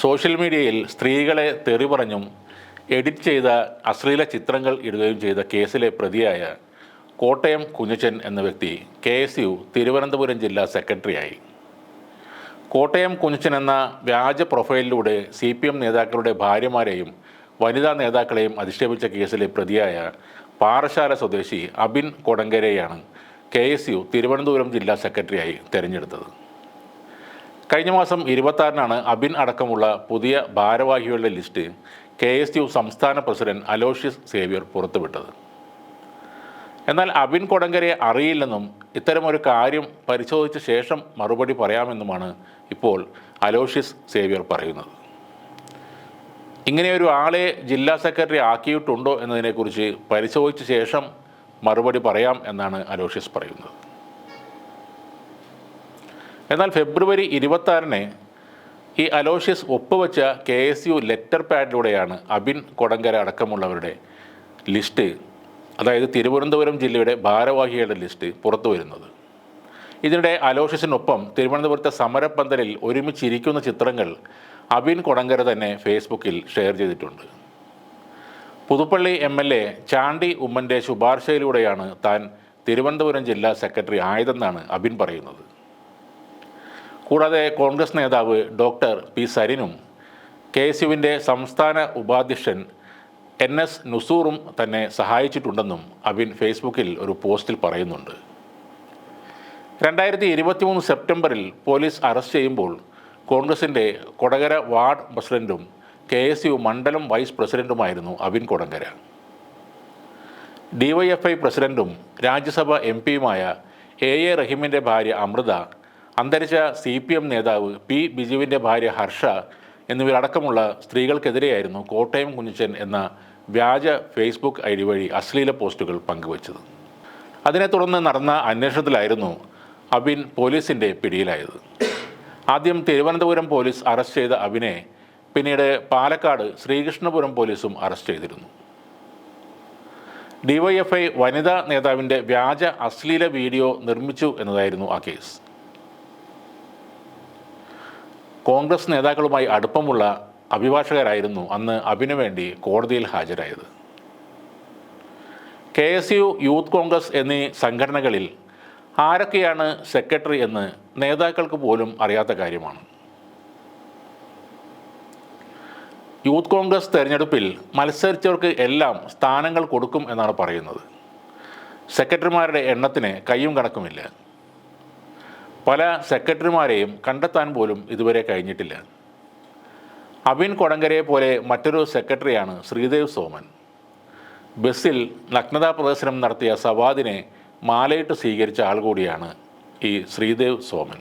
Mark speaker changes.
Speaker 1: Social മീഡിയയിൽ സ്ത്രീകളെ തെറി പറഞ്ഞും എഡിറ്റ് ചെയ്ത അശ്ലീല ചിത്രങ്ങൾ ഇടുകയും ചെയ്ത കേസിലെ പ്രതിയായ കോട്ടയം കുഞ്ഞച്ചൻ എന്ന വ്യക്തി കെ എസ് യു തിരുവനന്തപുരം ജില്ലാ സെക്രട്ടറിയായി. കോട്ടയം കുഞ്ഞച്ചൻ എന്ന വ്യാജ പ്രൊഫൈലിലൂടെ സി പി എം നേതാക്കളുടെ ഭാര്യമാരെയും വനിതാ നേതാക്കളെയും അധിക്ഷേപിച്ച കേസിലെ പ്രതിയായ പാറശാല സ്വദേശി അബിൻ കൊടങ്കരെയാണ് കെ എസ് യു തിരുവനന്തപുരം ജില്ലാ സെക്രട്ടറിയായി തെരഞ്ഞെടുത്തത്. കഴിഞ്ഞ മാസം ഇരുപത്താറിനാണ് അബിൻ അടക്കമുള്ള പുതിയ ഭാരവാഹികളുടെ ലിസ്റ്റ് കെ എസ് യു സംസ്ഥാന പ്രസിഡന്റ് അലോഷ്യസ് സേവ്യർ പുറത്തുവിട്ടത്. എന്നാൽ അബിൻ കൊടങ്കരെ അറിയില്ലെന്നും ഇത്തരമൊരു കാര്യം പരിശോധിച്ച ശേഷം മറുപടി പറയാമെന്നുമാണ് ഇപ്പോൾ അലോഷ്യസ് സേവ്യർ പറയുന്നത്. ഇങ്ങനെയൊരു ആളെ ജില്ലാ സെക്രട്ടറി ആക്കിയിട്ടുണ്ടോ എന്നതിനെക്കുറിച്ച് പരിശോധിച്ച ശേഷം മറുപടി പറയാം എന്നാണ് അലോഷ്യസ് പറയുന്നത്. എന്നാൽ ഫെബ്രുവരി ഇരുപത്താറിന് ഈ അലോഷ്യസ് ഒപ്പുവെച്ച കെ എസ് യു ലെറ്റർ പാഡിലൂടെയാണ് അബിൻ കൊടങ്കര അടക്കമുള്ളവരുടെ ലിസ്റ്റ് അതായത് തിരുവനന്തപുരം ജില്ലയുടെ ഭാരവാഹികളുടെ ലിസ്റ്റ് പുറത്തു വരുന്നത്. ഇതിനിടെ അലോഷ്യസിനൊപ്പം തിരുവനന്തപുരത്തെ സമരപ്പന്തലിൽ ഒരുമിച്ചിരിക്കുന്ന ചിത്രങ്ങൾ അബിൻ കൊടങ്കര തന്നെ ഫേസ്ബുക്കിൽ ഷെയർ ചെയ്തിട്ടുണ്ട്. Puthuppally M L A Chandy ഉമ്മന്റെ ശുപാർശയിലൂടെയാണ് താൻ തിരുവനന്തപുരം ജില്ലാ സെക്രട്ടറി ആയതെന്നാണ് അബിൻ പറയുന്നത്. കൂടാതെ കോൺഗ്രസ് നേതാവ് ഡോക്ടർ പി സരിനും കെ എസ് യുവിന്റെ സംസ്ഥാന ഉപാധ്യക്ഷൻ എൻ എസ് നുസൂറും തന്നെ സഹായിച്ചിട്ടുണ്ടെന്നും അബിൻ ഫേസ്ബുക്കിൽ ഒരു പോസ്റ്റിൽ പറയുന്നുണ്ട്. രണ്ടായിരത്തി ഇരുപത്തിമൂന്ന് സെപ്റ്റംബറിൽ പോലീസ് അറസ്റ്റ് ചെയ്യുമ്പോൾ കോൺഗ്രസിന്റെ കൊടകര വാർഡ് പ്രസിഡന്റും കെ എസ് യു മണ്ഡലം വൈസ് പ്രസിഡന്റുമായിരുന്നു അബിൻ കൊടങ്കര. ഡിവൈഎഫ്ഐ പ്രസിഡന്റും രാജ്യസഭ എം പിയുമായ എ എ റഹീമിന്റെ ഭാര്യ അമൃത അന്തരിച്ച സി പി എം നേതാവ് പി ബിജുവിന്റെ ഭാര്യ ഹർഷ എന്നിവരടക്കമുള്ള സ്ത്രീകൾക്കെതിരെയായിരുന്നു കോട്ടയം കുഞ്ഞിച്ചൻ എന്ന വ്യാജ ഫേസ്ബുക്ക് ഐ ഡി വഴി അശ്ലീല പോസ്റ്റുകൾ പങ്കുവച്ചത്. അതിനെ തുടർന്ന് നടന്ന അന്വേഷണത്തിലായിരുന്നു അബിൻ പോലീസിന്റെ പിടിയിലായത്. ആദ്യം തിരുവനന്തപുരം പോലീസ് അറസ്റ്റ് ചെയ്ത അബിനെ പിന്നീട് പാലക്കാട് ശ്രീകൃഷ്ണപുരം പോലീസും അറസ്റ്റ് ചെയ്തിരുന്നു. ഡിവൈഎഫ്ഐ വനിതാ നേതാവിന്റെ വ്യാജ അശ്ലീല വീഡിയോ നിർമ്മിച്ചു എന്നതായിരുന്നു ആ കേസ്. കോൺഗ്രസ് നേതാക്കളുമായി അടുപ്പമുള്ള അഭിഭാഷകരായിരുന്നു അന്ന് അബിനു വേണ്ടി കോടതിയിൽ ഹാജരായത്. K S U youth Congress എന്നീ സംഘടനകളിൽ ആരൊക്കെയാണ് സെക്രട്ടറി എന്ന് നേതാക്കൾക്ക് പോലും അറിയാത്ത കാര്യമാണ്. യൂത്ത് കോൺഗ്രസ് തെരഞ്ഞെടുപ്പിൽ മത്സരിച്ചവർക്ക് എല്ലാം സ്ഥാനങ്ങൾ കൊടുക്കും എന്നാണ് പറയുന്നത്. സെക്രട്ടറിമാരുടെ എണ്ണത്തിന് കയ്യും കണക്കുമില്ല. പല സെക്രട്ടറിമാരെയും കണ്ടെത്താൻ പോലും ഇതുവരെ കഴിഞ്ഞിട്ടില്ല. അബിൻ കൊടങ്കരയെ പോലെ മറ്റൊരു സെക്രട്ടറിയാണ് ശ്രീദേവ് സോമൻ. ബസ്സിൽ നഗ്നതാ പ്രദർശനം നടത്തിയ സവാദിനെ മാലയിട്ട് സ്വീകരിച്ച ആൾ കൂടിയാണ് ഈ ശ്രീദേവ് സോമൻ.